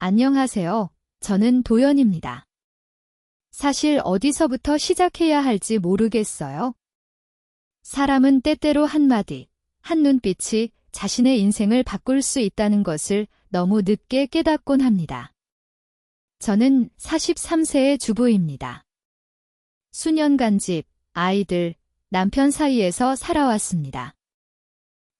안녕하세요. 저는 도연입니다. 사실 어디서부터 시작해야 할지 모르겠어요. 사람은 때때로 한마디, 한 눈빛이 자신의 인생을 바꿀 수 있다는 것을 너무 늦게 깨닫곤 합니다. 저는 43세의 주부입니다. 수년간 집, 아이들, 남편 사이에서 살아왔습니다.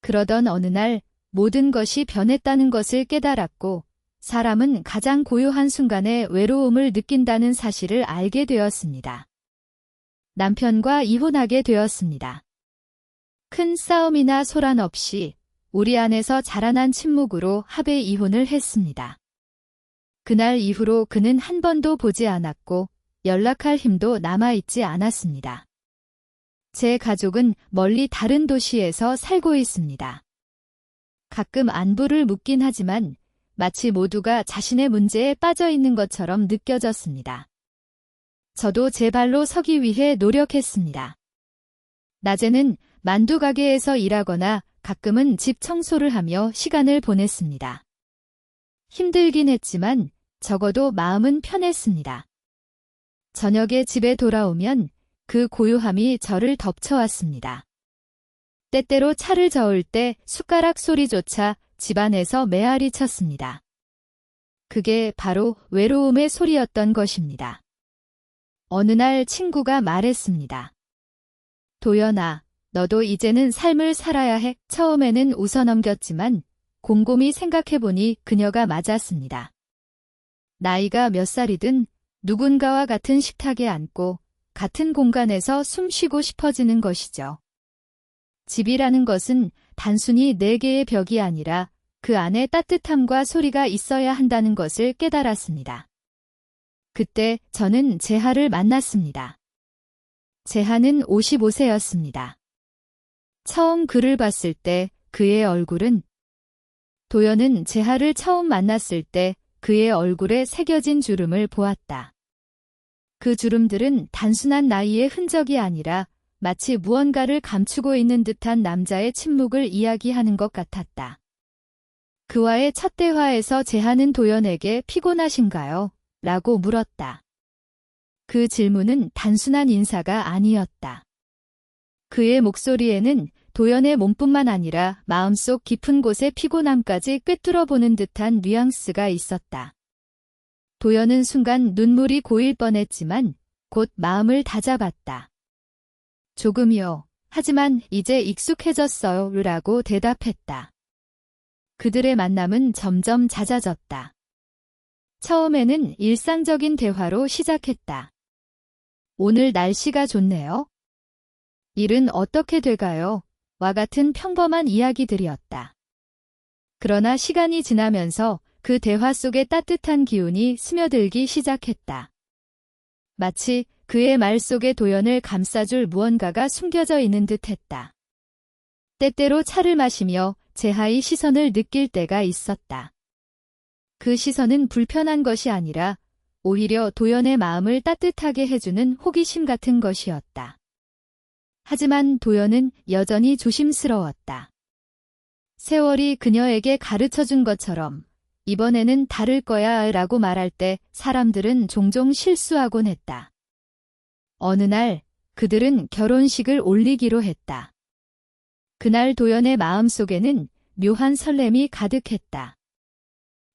그러던 어느 날 모든 것이 변했다는 것을 깨달았고 사람은 가장 고요한 순간에 외로움을 느낀다는 사실을 알게 되었습니다. 남편과 이혼하게 되었습니다. 큰 싸움이나 소란 없이 우리 안에서 자라난 침묵으로 합의 이혼을 했습니다. 그날 이후로 그는 한 번도 보지 않았고 연락할 힘도 남아있지 않았습니다. 제 가족은 멀리 다른 도시에서 살고 있습니다. 가끔 안부를 묻긴 하지만 마치 모두가 자신의 문제에 빠져 있는 것처럼 느껴졌습니다. 저도 제 발로 서기 위해 노력했습니다. 낮에는 만두 가게에서 일하거나 가끔은 집 청소를 하며 시간을 보냈습니다. 힘들긴 했지만 적어도 마음은 편했습니다. 저녁에 집에 돌아오면 그 고요함이 저를 덮쳐왔습니다. 때때로 차를 저을 때 숟가락 소리조차 집안에서 메아리 쳤습니다. 그게 바로 외로움의 소리였던 것입니다. 어느 날 친구가 말했습니다. 도연아, 너도 이제는 삶을 살아야 해. 처음에는 웃어넘겼지만 곰곰이 생각해보니 그녀가 맞았습니다. 나이가 몇 살이든 누군가와 같은 식탁에 앉고 같은 공간에서 숨 쉬고 싶어지는 것이죠. 집이라는 것은 단순히 네 개의 벽이 아니라 그 안에 따뜻함과 소리가 있어야 한다는 것을 깨달았습니다. 그때 저는 재하를 만났습니다. 재하는 55세였습니다. 처음 그를 봤을 때 그의 얼굴은 도연은 재하를 처음 만났을 때 그의 얼굴에 새겨진 주름을 보았다. 그 주름들은 단순한 나이의 흔적이 아니라 마치 무언가를 감추고 있는 듯한 남자의 침묵을 이야기하는 것 같았다. 그와의 첫 대화에서 제하는 도연에게 피곤하신가요? 라고 물었다. 그 질문은 단순한 인사가 아니었다. 그의 목소리에는 도연의 몸뿐만 아니라 마음속 깊은 곳의 피곤함까지 꿰뚫어 보는 듯한 뉘앙스가 있었다. 도연은 순간 눈물이 고일 뻔했지만 곧 마음을 다잡았다. 조금이요. 하지만 이제 익숙해졌어요. 라고 대답했다. 그들의 만남은 점점 잦아졌다. 처음에는 일상적인 대화로 시작했다. 오늘 날씨가 좋네요. 일은 어떻게 돼가요? 와 같은 평범한 이야기들이었다. 그러나 시간이 지나면서 그 대화 속의 따뜻한 기운이 스며들기 시작했다. 마치 그의 말 속에 도연을 감싸줄 무언가가 숨겨져 있는 듯 했다. 때때로 차를 마시며 제하의 시선을 느낄 때가 있었다. 그 시선은 불편한 것이 아니라 오히려 도연의 마음을 따뜻하게 해주는 호기심 같은 것이었다. 하지만 도연은 여전히 조심스러웠다. 세월이 그녀에게 가르쳐 준 것처럼 이번에는 다를 거야 라고 말할 때 사람들은 종종 실수하곤 했다. 어느 날 그들은 결혼식을 올리기로 했다. 그날 도연의 마음속에는 묘한 설렘이 가득했다.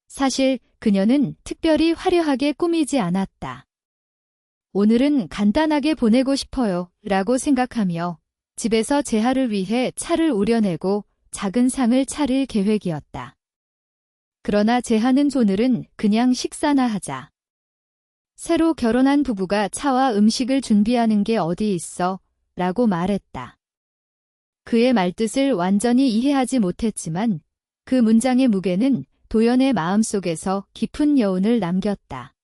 사실 그녀는 특별히 화려하게 꾸미지 않았다. 오늘은 간단하게 보내고 싶어요 라고 생각하며 집에서 재하를 위해 차를 우려내고 작은 상을 차릴 계획이었다. 그러나 재하는 오늘은 그냥 식사나 하자. 새로 결혼한 부부가 차와 음식을 준비하는 게 어디 있어? 라고 말했다. 그의 말뜻을 완전히 이해하지 못했지만 그 문장의 무게는 도연의 마음속에서 깊은 여운을 남겼다.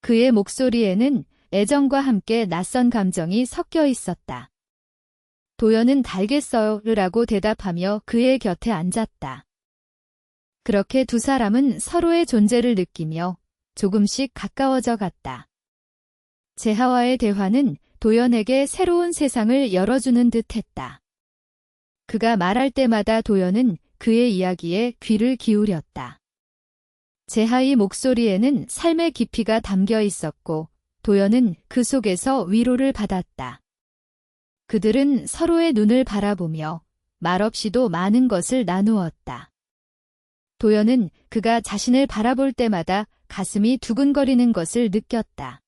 그의 목소리에는 애정과 함께 낯선 감정이 섞여 있었다. 도연은 달겠어요 라고 대답하며 그의 곁에 앉았다. 그렇게 두 사람은 서로의 존재를 느끼며 조금씩 가까워져 갔다. 제하와의 대화는 도연에게 새로운 세상을 열어주는 듯 했다. 그가 말할 때마다 도연은 그의 이야기에 귀를 기울였다. 제하의 목소리에는 삶의 깊이가 담겨 있었고 도연은 그 속에서 위로를 받았다. 그들은 서로의 눈을 바라보며 말없이도 많은 것을 나누었다. 도연은 그가 자신을 바라볼 때마다 가슴이 두근거리는 것을 느꼈다.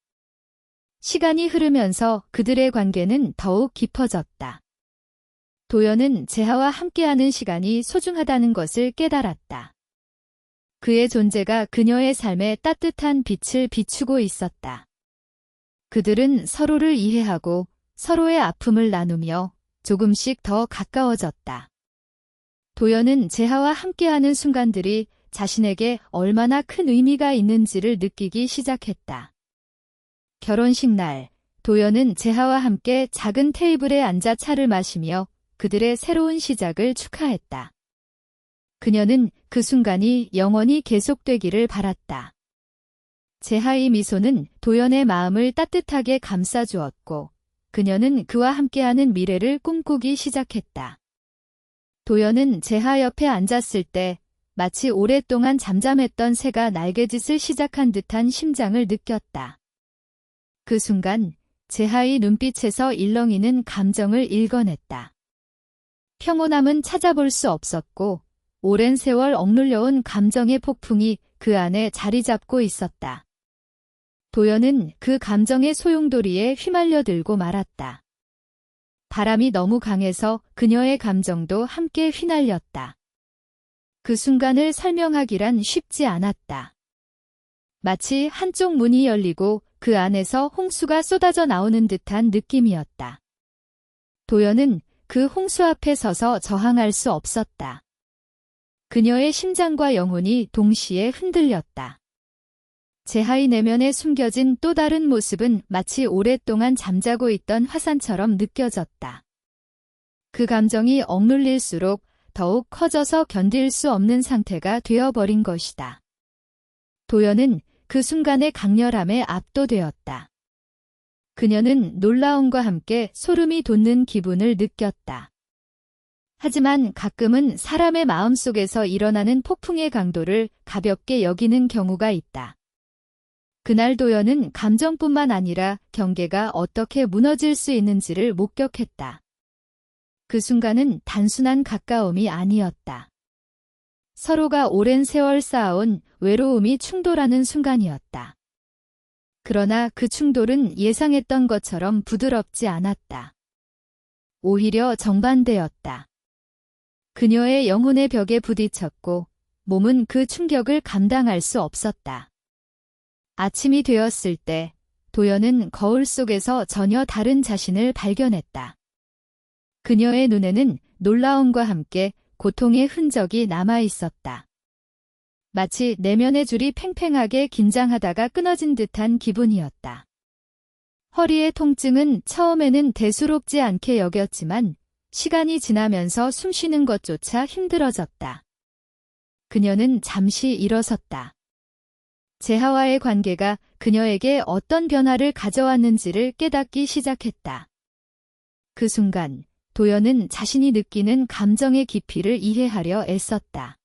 시간이 흐르면서 그들의 관계는 더욱 깊어졌다. 도연은 재하와 함께하는 시간이 소중하다는 것을 깨달았다. 그의 존재가 그녀의 삶에 따뜻한 빛을 비추고 있었다. 그들은 서로를 이해하고 서로의 아픔을 나누며 조금씩 더 가까워졌다. 도연은 재하와 함께하는 순간들이 자신에게 얼마나 큰 의미가 있는지를 느끼기 시작했다. 결혼식 날, 도연은 재하와 함께 작은 테이블에 앉아 차를 마시며 그들의 새로운 시작을 축하했다. 그녀는 그 순간이 영원히 계속되기를 바랐다. 재하의 미소는 도연의 마음을 따뜻하게 감싸주었고, 그녀는 그와 함께하는 미래를 꿈꾸기 시작했다. 도연은 재하 옆에 앉았을 때 마치 오랫동안 잠잠했던 새가 날개짓을 시작한 듯한 심장을 느꼈다. 그 순간 재하의 눈빛에서 일렁이는 감정을 읽어냈다. 평온함은 찾아볼 수 없었고 오랜 세월 억눌려온 감정의 폭풍이 그 안에 자리 잡고 있었다. 도연은 그 감정의 소용돌이에 휘말려 들고 말았다. 바람이 너무 강해서 그녀의 감정도 함께 휘날렸다. 그 순간을 설명하기란 쉽지 않았다. 마치 한쪽 문이 열리고 그 안에서 홍수가 쏟아져 나오는 듯한 느낌이었다. 도연은 그 홍수 앞에 서서 저항할 수 없었다. 그녀의 심장과 영혼이 동시에 흔들렸다. 제하의 내면에 숨겨진 또 다른 모습은 마치 오랫동안 잠자고 있던 화산처럼 느껴졌다. 그 감정이 억눌릴수록 더욱 커져서 견딜 수 없는 상태가 되어버린 것이다. 도연은 그 순간의 강렬함에 압도되었다. 그녀는 놀라움과 함께 소름이 돋는 기분을 느꼈다. 하지만 가끔은 사람의 마음 속에서 일어나는 폭풍의 강도를 가볍게 여기는 경우가 있다. 그날 도연은 감정뿐만 아니라 경계가 어떻게 무너질 수 있는지를 목격했다. 그 순간은 단순한 가까움이 아니었다. 서로가 오랜 세월 쌓아온 외로움이 충돌하는 순간이었다. 그러나 그 충돌은 예상했던 것처럼 부드럽지 않았다. 오히려 정반대였다. 그녀의 영혼의 벽에 부딪혔고 몸은 그 충격을 감당할 수 없었다. 아침이 되었을 때 도연은 거울 속에서 전혀 다른 자신을 발견했다. 그녀의 눈에는 놀라움과 함께 고통의 흔적이 남아 있었다. 마치 내면의 줄이 팽팽하게 긴장하다가 끊어진 듯한 기분이었다. 허리의 통증은 처음에는 대수롭지 않게 여겼지만 시간이 지나면서 숨쉬는 것조차 힘들어졌다. 그녀는 잠시 일어섰다. 제하와의 관계가 그녀에게 어떤 변화를 가져왔는지를 깨닫기 시작했다. 그 순간 도연은 자신이 느끼는 감정의 깊이를 이해하려 애썼다.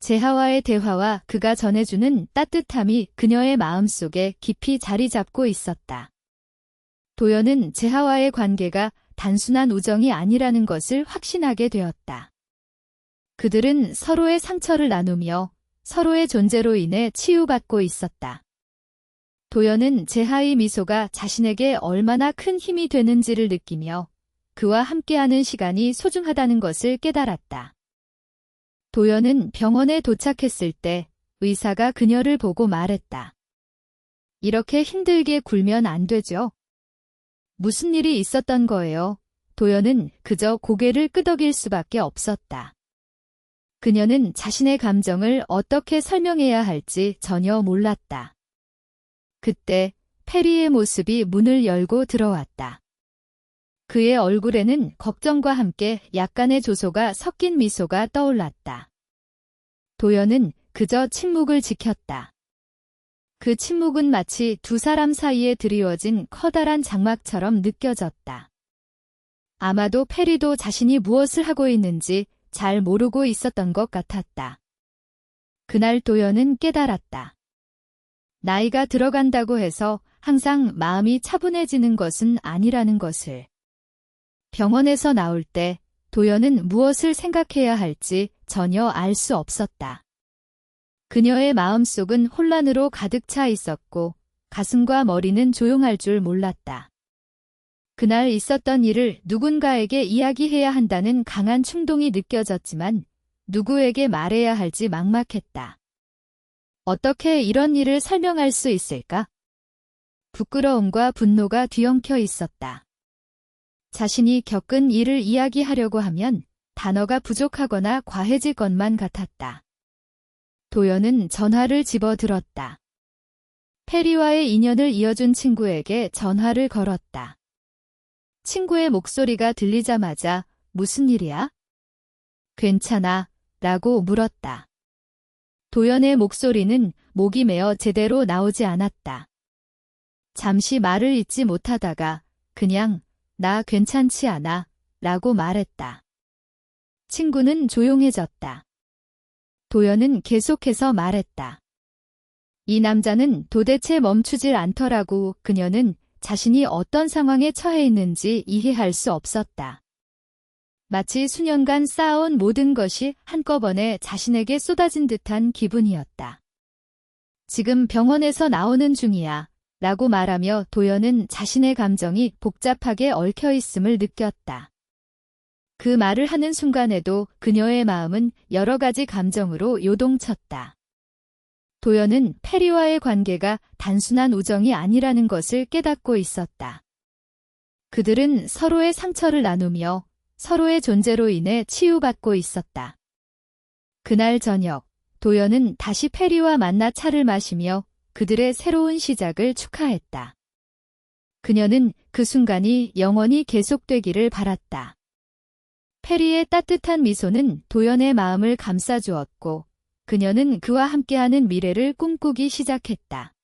제하와의 대화와 그가 전해주는 따뜻함이 그녀의 마음속에 깊이 자리 잡고 있었다. 도연은 제하와의 관계가 단순한 우정이 아니라는 것을 확신하게 되었다. 그들은 서로의 상처를 나누며 서로의 존재로 인해 치유받고 있었다. 도연은 제하의 미소가 자신에게 얼마나 큰 힘이 되는지를 느끼며 그와 함께하는 시간이 소중하다는 것을 깨달았다. 도연은 병원에 도착했을 때 의사가 그녀를 보고 말했다. 이렇게 힘들게 굴면 안 되죠. 무슨 일이 있었던 거예요? 도연은 그저 고개를 끄덕일 수밖에 없었다. 그녀는 자신의 감정을 어떻게 설명해야 할지 전혀 몰랐다. 그때 페리의 모습이 문을 열고 들어왔다. 그의 얼굴에는 걱정과 함께 약간의 조소가 섞인 미소가 떠올랐다. 도연은 그저 침묵을 지켰다. 그 침묵은 마치 두 사람 사이에 드리워진 커다란 장막처럼 느껴졌다. 아마도 페리도 자신이 무엇을 하고 있는지 잘 모르고 있었던 것 같았다. 그날 도연은 깨달았다. 나이가 들어간다고 해서 항상 마음이 차분해지는 것은 아니라는 것을. 병원에서 나올 때 도연은 무엇을 생각해야 할지 전혀 알 수 없었다. 그녀의 마음속은 혼란으로 가득 차 있었고 가슴과 머리는 조용할 줄 몰랐다. 그날 있었던 일을 누군가에게 이야기해야 한다는 강한 충동이 느껴졌지만 누구에게 말해야 할지 막막했다. 어떻게 이런 일을 설명할 수 있을까? 부끄러움과 분노가 뒤엉켜 있었다. 자신이 겪은 일을 이야기하려고 하면 단어가 부족하거나 과해질 것만 같았다. 도연은 전화를 집어들었다. 페리와의 인연을 이어준 친구에게 전화를 걸었다. 친구의 목소리가 들리자마자 무슨 일이야? 괜찮아 라고 물었다. 도연의 목소리는 목이 메어 제대로 나오지 않았다. 잠시 말을 잇지 못하다가 그냥 나 괜찮지 않아 라고 말했다. 친구는 조용해졌다. 도연은 계속해서 말했다. 이 남자는 도대체 멈추질 않더라고 그녀는 자신이 어떤 상황에 처해 있는지 이해할 수 없었다. 마치 수년간 쌓아온 모든 것이 한꺼번에 자신에게 쏟아진 듯한 기분이었다. 지금 병원에서 나오는 중이야. 라고 말하며 도연은 자신의 감정이 복잡하게 얽혀 있음을 느꼈다. 그 말을 하는 순간에도 그녀의 마음은 여러 가지 감정으로 요동쳤다. 도연은 페리와의 관계가 단순한 우정이 아니라는 것을 깨닫고 있었다. 그들은 서로의 상처를 나누며 서로의 존재로 인해 치유받고 있었다. 그날 저녁, 도연은 다시 페리와 만나 차를 마시며 그들의 새로운 시작을 축하했다. 그녀는 그 순간이 영원히 계속되기를 바랐다. 페리의 따뜻한 미소는 도연의 마음을 감싸주었고 그녀는 그와 함께하는 미래를 꿈꾸기 시작했다.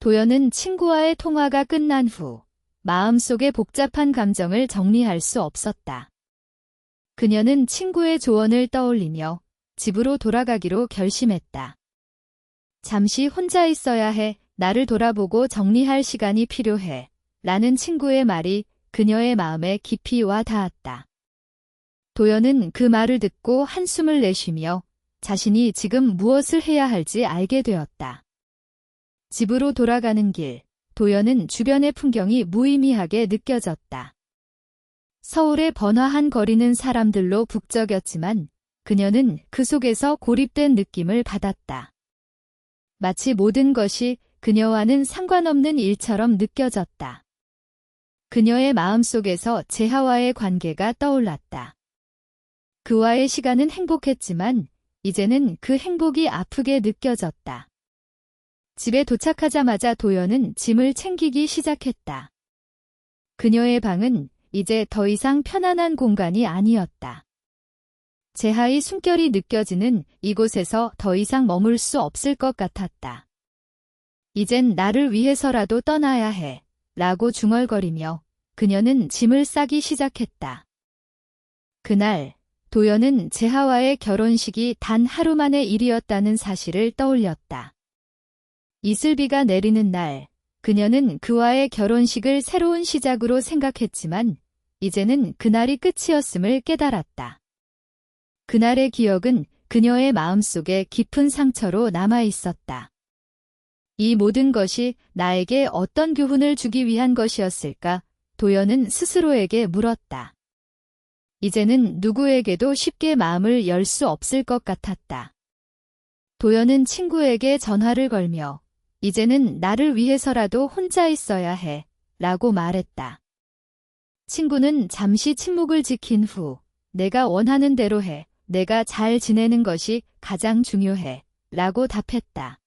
도연은 친구와의 통화가 끝난 후 마음속의 복잡한 감정을 정리할 수 없었다. 그녀는 친구의 조언을 떠올리며 집으로 돌아가기로 결심했다. 잠시 혼자 있어야 해. 나를 돌아보고 정리할 시간이 필요해. 라는 친구의 말이 그녀의 마음에 깊이 와 닿았다. 도연은 그 말을 듣고 한숨을 내쉬며 자신이 지금 무엇을 해야 할지 알게 되었다. 집으로 돌아가는 길, 도연은 주변의 풍경이 무의미하게 느껴졌다. 서울의 번화한 거리는 사람들로 북적였지만 그녀는 그 속에서 고립된 느낌을 받았다. 마치 모든 것이 그녀와는 상관없는 일처럼 느껴졌다. 그녀의 마음속에서 재하와의 관계가 떠올랐다. 그와의 시간은 행복했지만 이제는 그 행복이 아프게 느껴졌다. 집에 도착하자마자 도연은 짐을 챙기기 시작했다. 그녀의 방은 이제 더 이상 편안한 공간이 아니었다. 제하의 숨결이 느껴지는 이곳에서 더 이상 머물 수 없을 것 같았다. 이젠 나를 위해서라도 떠나야 해. 라고 중얼거리며 그녀는 짐을 싸기 시작했다. 그날 도연은 제하와의 결혼식이 단 하루 만의 일이었다는 사실을 떠올렸다. 이슬비가 내리는 날, 그녀는 그와의 결혼식을 새로운 시작으로 생각했지만 이제는 그날이 끝이었음을 깨달았다. 그날의 기억은 그녀의 마음속에 깊은 상처로 남아 있었다. 이 모든 것이 나에게 어떤 교훈을 주기 위한 것이었을까? 도연은 스스로에게 물었다. 이제는 누구에게도 쉽게 마음을 열 수 없을 것 같았다. 도연은 친구에게 전화를 걸며 이제는 나를 위해서라도 혼자 있어야 해 라고 말했다. 친구는 잠시 침묵을 지킨 후 내가 원하는 대로 해. 내가 잘 지내는 것이 가장 중요해. 라고 답했다.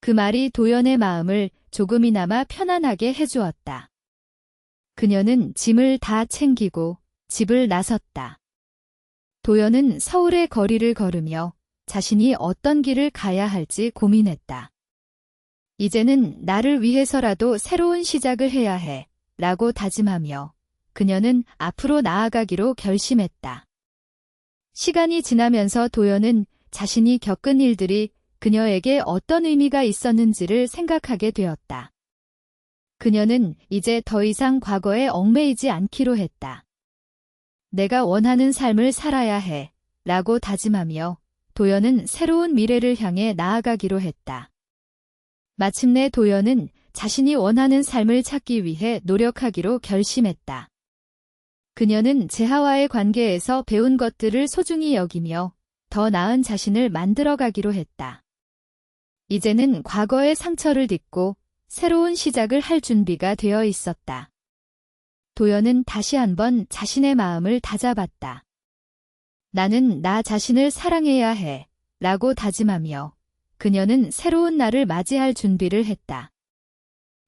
그 말이 도연의 마음을 조금이나마 편안하게 해주었다. 그녀는 짐을 다 챙기고 집을 나섰다. 도연은 서울의 거리를 걸으며 자신이 어떤 길을 가야 할지 고민했다. 이제는 나를 위해서라도 새로운 시작을 해야 해. 라고 다짐하며 그녀는 앞으로 나아가기로 결심했다. 시간이 지나면서 도연은 자신이 겪은 일들이 그녀에게 어떤 의미가 있었는지를 생각하게 되었다. 그녀는 이제 더 이상 과거에 얽매이지 않기로 했다. 내가 원하는 삶을 살아야 해. 라고 다짐하며 도연은 새로운 미래를 향해 나아가기로 했다. 마침내 도연은 자신이 원하는 삶을 찾기 위해 노력하기로 결심했다. 그녀는 재하와의 관계에서 배운 것들을 소중히 여기며 더 나은 자신을 만들어가기로 했다. 이제는 과거의 상처를 딛고 새로운 시작을 할 준비가 되어 있었다. 도연은 다시 한번 자신의 마음을 다잡았다. 나는 나 자신을 사랑해야 해. 라고 다짐하며 그녀는 새로운 날을 맞이할 준비를 했다.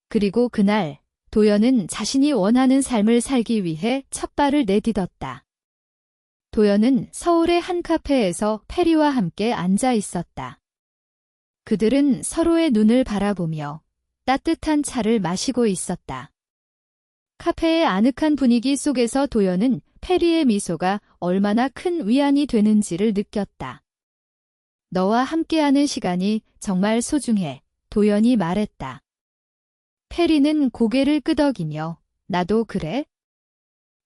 그리고 그날 도연은 자신이 원하는 삶을 살기 위해 첫 발을 내딛었다. 도연은 서울의 한 카페에서 페리와 함께 앉아 있었다. 그들은 서로의 눈을 바라보며 따뜻한 차를 마시고 있었다. 카페의 아늑한 분위기 속에서 도연은 페리의 미소가 얼마나 큰 위안이 되는지를 느꼈다. 너와 함께하는 시간이 정말 소중해. 도연이 말했다. 페리는 고개를 끄덕이며 나도 그래?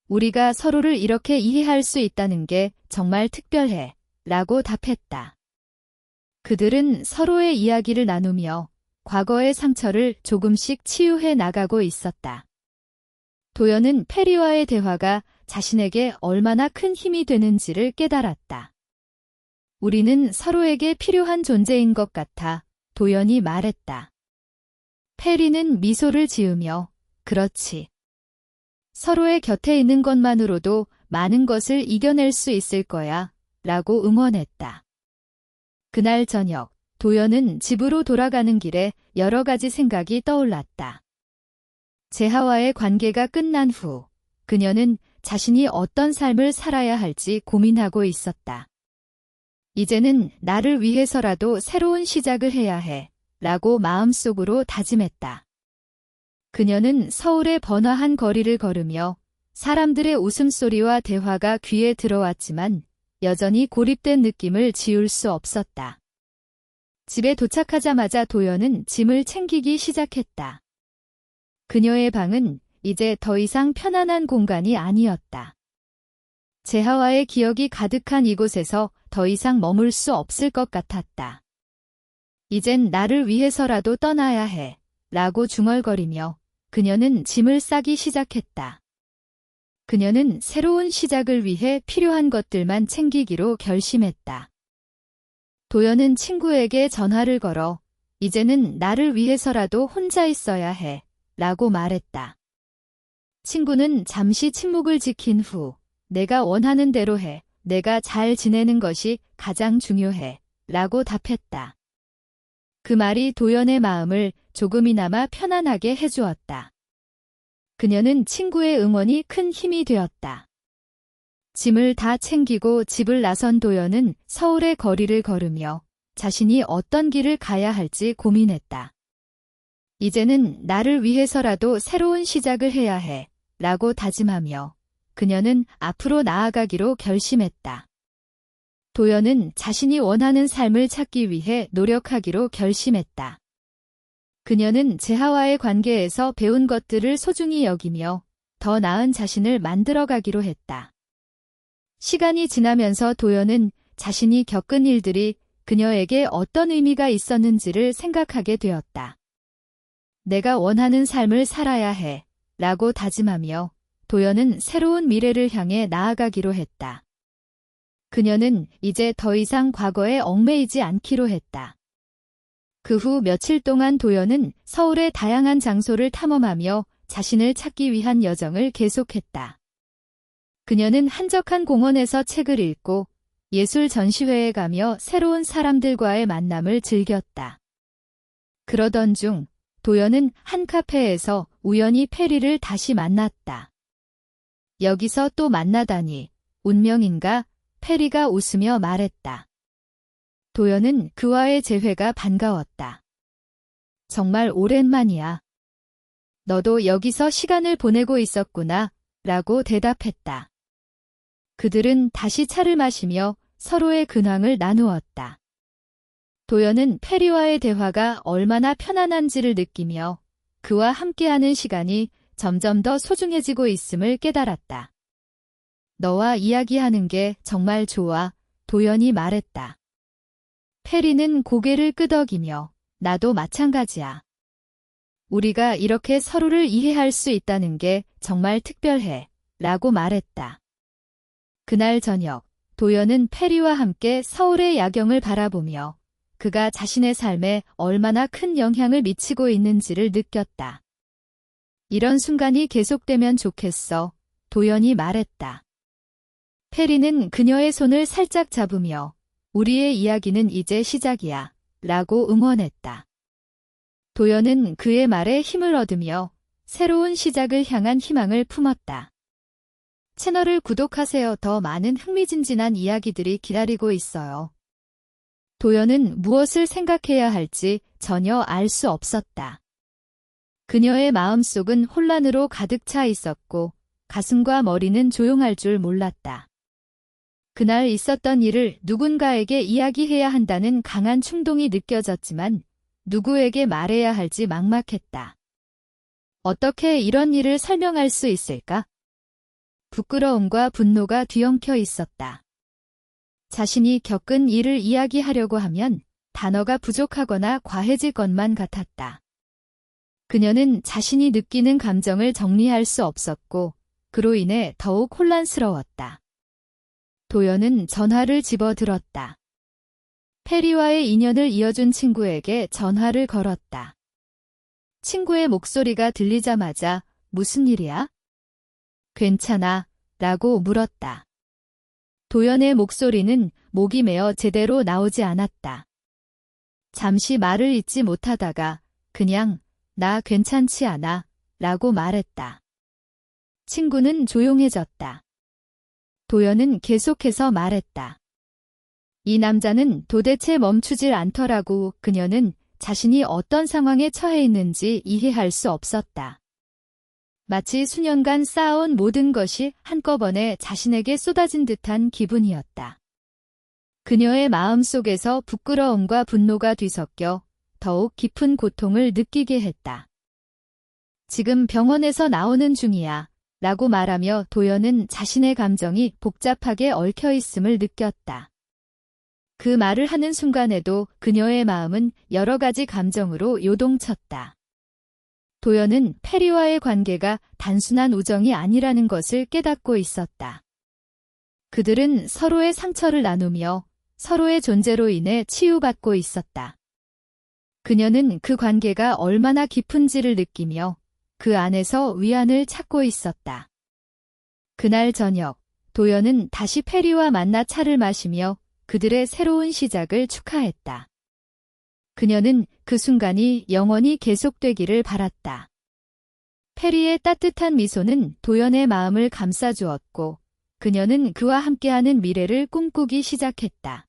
우리가 서로를 이렇게 이해할 수 있다는 게 정말 특별해. 라고 답했다. 그들은 서로의 이야기를 나누며 과거의 상처를 조금씩 치유해 나가고 있었다. 도연은 페리와의 대화가 자신에게 얼마나 큰 힘이 되는지를 깨달았다. 우리는 서로에게 필요한 존재인 것 같아 도연이 말했다. 페리는 미소를 지으며 그렇지. 서로의 곁에 있는 것만으로도 많은 것을 이겨낼 수 있을 거야 라고 응원했다. 그날 저녁 도연은 집으로 돌아가는 길에 여러 가지 생각이 떠올랐다. 재하와의 관계가 끝난 후 그녀는 자신이 어떤 삶을 살아야 할지 고민하고 있었다. 이제는 나를 위해서라도 새로운 시작을 해야 해 라고 마음속으로 다짐했다. 그녀는 서울의 번화한 거리를 걸으며 사람들의 웃음소리와 대화가 귀에 들어왔지만 여전히 고립된 느낌을 지울 수 없었다. 집에 도착하자마자 도연은 짐을 챙기기 시작했다. 그녀의 방은 이제 더 이상 편안한 공간이 아니었다. 재하와의 기억이 가득한 이곳에서 더 이상 머물 수 없을 것 같았다. 이젠 나를 위해서라도 떠나야 해. 라고 중얼거리며 그녀는 짐을 싸기 시작했다. 그녀는 새로운 시작을 위해 필요한 것들만 챙기기로 결심했다. 도연은 친구에게 전화를 걸어 이제는 나를 위해서라도 혼자 있어야 해. 라고 말했다. 친구는 잠시 침묵을 지킨 후 내가 원하는 대로 해. 내가 잘 지내는 것이 가장 중요해. 라고 답했다. 그 말이 도연의 마음을 조금이나마 편안하게 해주었다. 그녀는 친구의 응원이 큰 힘이 되었다. 짐을 다 챙기고 집을 나선 도연은 서울의 거리를 걸으며 자신이 어떤 길을 가야 할지 고민했다. 이제는 나를 위해서라도 새로운 시작을 해야 해. 라고 다짐하며 그녀는 앞으로 나아가기로 결심했다. 도연은 자신이 원하는 삶을 찾기 위해 노력하기로 결심했다. 그녀는 재하와의 관계에서 배운 것들을 소중히 여기며 더 나은 자신을 만들어가기로 했다. 시간이 지나면서 도연은 자신이 겪은 일들이 그녀에게 어떤 의미가 있었는지를 생각하게 되었다. 내가 원하는 삶을 살아야 해. 라고 다짐하며 도연은 새로운 미래를 향해 나아가기로 했다. 그녀는 이제 더 이상 과거에 얽매이지 않기로 했다. 그 후 며칠 동안 도연은 서울의 다양한 장소를 탐험하며 자신을 찾기 위한 여정을 계속했다. 그녀는 한적한 공원에서 책을 읽고 예술 전시회에 가며 새로운 사람들과의 만남을 즐겼다. 그러던 중 도연은 한 카페에서 우연히 페리를 다시 만났다. 여기서 또 만나다니 운명인가? 페리가 웃으며 말했다. 도연은 그와의 재회가 반가웠다. 정말 오랜만이야. 너도 여기서 시간을 보내고 있었구나. 라고 대답했다. 그들은 다시 차를 마시며 서로의 근황을 나누었다. 도연은 페리와의 대화가 얼마나 편안한지를 느끼며 그와 함께하는 시간이 점점 더 소중해지고 있음을 깨달았다. 너와 이야기하는 게 정말 좋아, 도연이 말했다. 페리는 고개를 끄덕이며 나도 마찬가지야. 우리가 이렇게 서로를 이해할 수 있다는 게 정말 특별해. 라고 말했다. 그날 저녁, 도연은 페리와 함께 서울의 야경을 바라보며 그가 자신의 삶에 얼마나 큰 영향을 미치고 있는지를 느꼈다. 이런 순간이 계속되면 좋겠어. 도연이 말했다. 페리는 그녀의 손을 살짝 잡으며 우리의 이야기는 이제 시작이야. 라고 응원했다. 도연은 그의 말에 힘을 얻으며 새로운 시작을 향한 희망을 품었다. 채널을 구독하세요. 더 많은 흥미진진한 이야기들이 기다리고 있어요. 도연은 무엇을 생각해야 할지 전혀 알 수 없었다. 그녀의 마음속은 혼란으로 가득 차 있었고 가슴과 머리는 조용할 줄 몰랐다. 그날 있었던 일을 누군가에게 이야기해야 한다는 강한 충동이 느껴졌지만 누구에게 말해야 할지 막막했다. 어떻게 이런 일을 설명할 수 있을까? 부끄러움과 분노가 뒤엉켜 있었다. 자신이 겪은 일을 이야기하려고 하면 단어가 부족하거나 과해질 것만 같았다. 그녀는 자신이 느끼는 감정을 정리할 수 없었고 그로 인해 더욱 혼란스러웠다. 도연은 전화를 집어들었다. 페리와의 인연을 이어준 친구에게 전화를 걸었다. 친구의 목소리가 들리자마자 무슨 일이야? 괜찮아 라고 물었다. 도연의 목소리는 목이 메어 제대로 나오지 않았다. 잠시 말을 잇지 못하다가 그냥 나 괜찮지 않아 라고 말했다. 친구는 조용해졌다. 도연은 계속해서 말했다. 이 남자는 도대체 멈추질 않더라고 그녀는 자신이 어떤 상황에 처해 있는지 이해할 수 없었다. 마치 수년간 쌓아온 모든 것이 한꺼번에 자신에게 쏟아진 듯한 기분이었다. 그녀의 마음 속에서 부끄러움과 분노가 뒤섞여 더욱 깊은 고통을 느끼게 했다. 지금 병원에서 나오는 중이야. 라고 말하며 도연은 자신의 감정이 복잡하게 얽혀 있음을 느꼈다. 그 말을 하는 순간에도 그녀의 마음은 여러 가지 감정으로 요동쳤다. 도연은 페리와의 관계가 단순한 우정이 아니라는 것을 깨닫고 있었다. 그들은 서로의 상처를 나누며 서로의 존재로 인해 치유받고 있었다. 그녀는 그 관계가 얼마나 깊은지를 느끼며 그 안에서 위안을 찾고 있었다. 그날 저녁, 도연은 다시 페리와 만나 차를 마시며 그들의 새로운 시작을 축하했다. 그녀는 그 순간이 영원히 계속되기를 바랐다. 페리의 따뜻한 미소는 도연의 마음을 감싸주었고 그녀는 그와 함께하는 미래를 꿈꾸기 시작했다.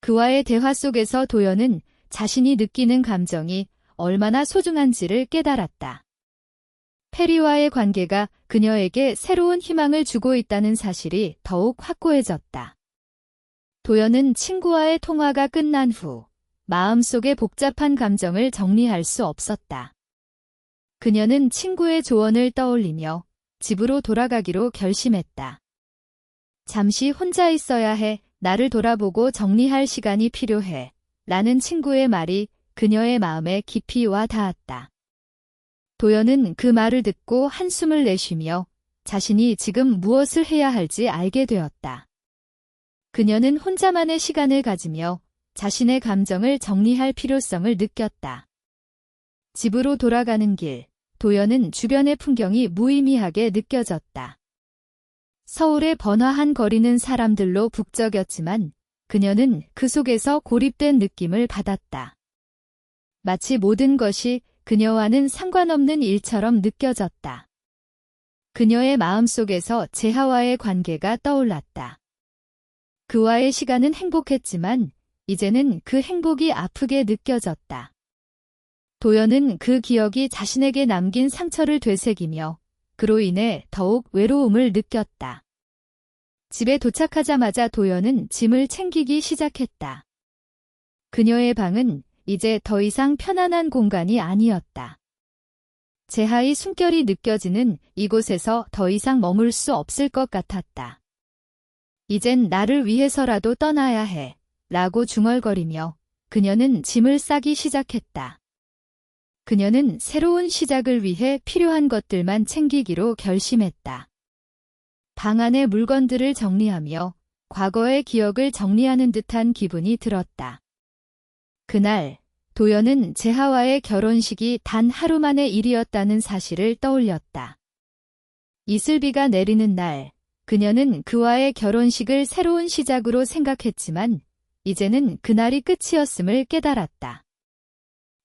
그와의 대화 속에서 도연은 자신이 느끼는 감정이 얼마나 소중한지를 깨달았다. 페리와의 관계가 그녀에게 새로운 희망을 주고 있다는 사실이 더욱 확고해졌다. 도연은 친구와의 통화가 끝난 후 마음속의 복잡한 감정을 정리할 수 없었다. 그녀는 친구의 조언을 떠올리며 집으로 돌아가기로 결심했다. 잠시 혼자 있어야 해, 나를 돌아보고 정리할 시간이 필요해. 라는 친구의 말이 그녀의 마음에 깊이 와 닿았다. 도연은 그 말을 듣고 한숨을 내쉬며 자신이 지금 무엇을 해야 할지 알게 되었다. 그녀는 혼자만의 시간을 가지며 자신의 감정을 정리할 필요성을 느꼈다. 집으로 돌아가는 길, 도연은 주변의 풍경이 무의미하게 느껴졌다. 서울의 번화한 거리는 사람들로 북적였지만 그녀는 그 속에서 고립된 느낌을 받았다. 마치 모든 것이 그녀와는 상관없는 일처럼 느껴졌다. 그녀의 마음속에서 재하와의 관계가 떠올랐다. 그와의 시간은 행복했지만 이제는 그 행복이 아프게 느껴졌다. 도연은 그 기억이 자신에게 남긴 상처를 되새기며 그로 인해 더욱 외로움을 느꼈다. 집에 도착하자마자 도연은 짐을 챙기기 시작했다. 그녀의 방은 이제 더 이상 편안한 공간이 아니었다. 제하의 숨결이 느껴지는 이곳에서 더 이상 머물 수 없을 것 같았다. 이젠 나를 위해서라도 떠나야 해. 라고 중얼거리며 그녀는 짐을 싸기 시작했다. 그녀는 새로운 시작을 위해 필요한 것들만 챙기기로 결심했다. 방 안의 물건들을 정리하며 과거의 기억을 정리하는 듯한 기분이 들었다. 그날 도연은 제하와의 결혼식이 단 하루 만의 일이었다는 사실을 떠올렸다. 이슬비가 내리는 날, 그녀는 그와의 결혼식을 새로운 시작으로 생각했지만 이제는 그날이 끝이었음을 깨달았다.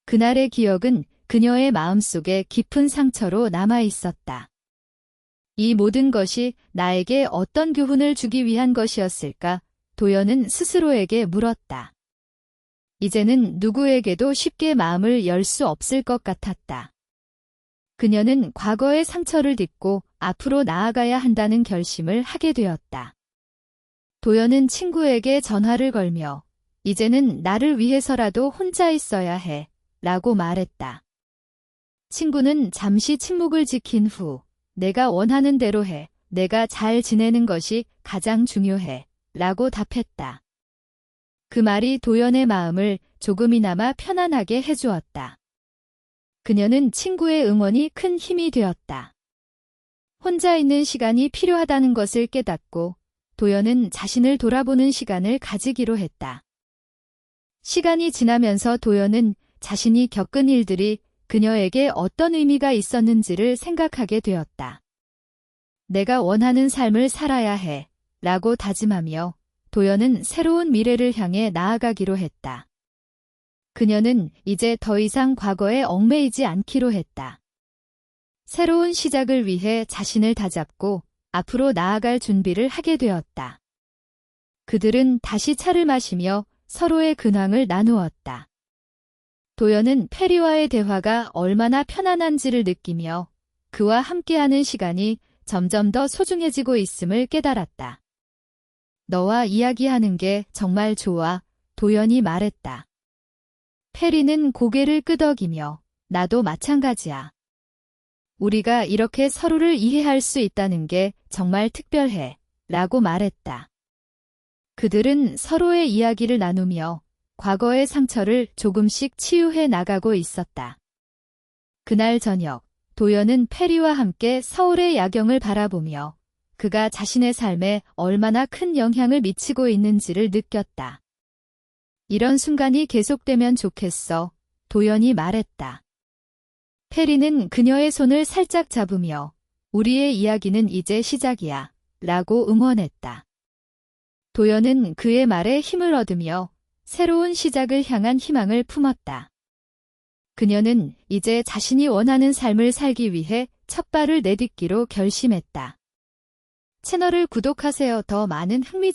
그날의 기억은 그녀의 마음속에 깊은 상처로 남아 있었다. 이 모든 것이 나에게 어떤 교훈을 주기 위한 것이었을까? 도연은 스스로에게 물었다. 이제는 누구에게도 쉽게 마음을 열 수 없을 것 같았다. 그녀는 과거의 상처를 딛고 앞으로 나아가야 한다는 결심을 하게 되었다. 도연은 친구에게 전화를 걸며 이제는 나를 위해서라도 혼자 있어야 해 라고 말했다. 친구는 잠시 침묵을 지킨 후 내가 원하는 대로 해. 내가 잘 지내는 것이 가장 중요해. 라고 답했다. 그 말이 도연의 마음을 조금이나마 편안하게 해주었다. 그녀는 친구의 응원이 큰 힘이 되었다. 혼자 있는 시간이 필요하다는 것을 깨닫고 도연은 자신을 돌아보는 시간을 가지기로 했다. 시간이 지나면서 도연은 자신이 겪은 일들이 그녀에게 어떤 의미가 있었는지를 생각하게 되었다. 내가 원하는 삶을 살아야 해. 라고 다짐하며 도연은 새로운 미래를 향해 나아가기로 했다. 그녀는 이제 더 이상 과거에 얽매이지 않기로 했다. 새로운 시작을 위해 자신을 다잡고 앞으로 나아갈 준비를 하게 되었다. 그들은 다시 차를 마시며 서로의 근황을 나누었다. 도연은 페리와의 대화가 얼마나 편안한지를 느끼며 그와 함께하는 시간이 점점 더 소중해지고 있음을 깨달았다. 너와 이야기하는 게 정말 좋아, 도연이 말했다. 페리는 고개를 끄덕이며 나도 마찬가지야. 우리가 이렇게 서로를 이해할 수 있다는 게 정말 특별해, 라고 말했다. 그들은 서로의 이야기를 나누며 과거의 상처를 조금씩 치유해 나가고 있었다. 그날 저녁, 도연은 페리와 함께 서울의 야경을 바라보며 그가 자신의 삶에 얼마나 큰 영향을 미치고 있는지를 느꼈다. 이런 순간이 계속되면 좋겠어. 도연이 말했다. 페리는 그녀의 손을 살짝 잡으며 우리의 이야기는 이제 시작이야. 라고 응원했다. 도연은 그의 말에 힘을 얻으며 새로운 시작을 향한 희망을 품었다. 그녀는 이제 자신이 원하는 삶을 살기 위해 첫 발을 내딛기로 결심했다. 채널을 구독하세요. 더 많은 흥미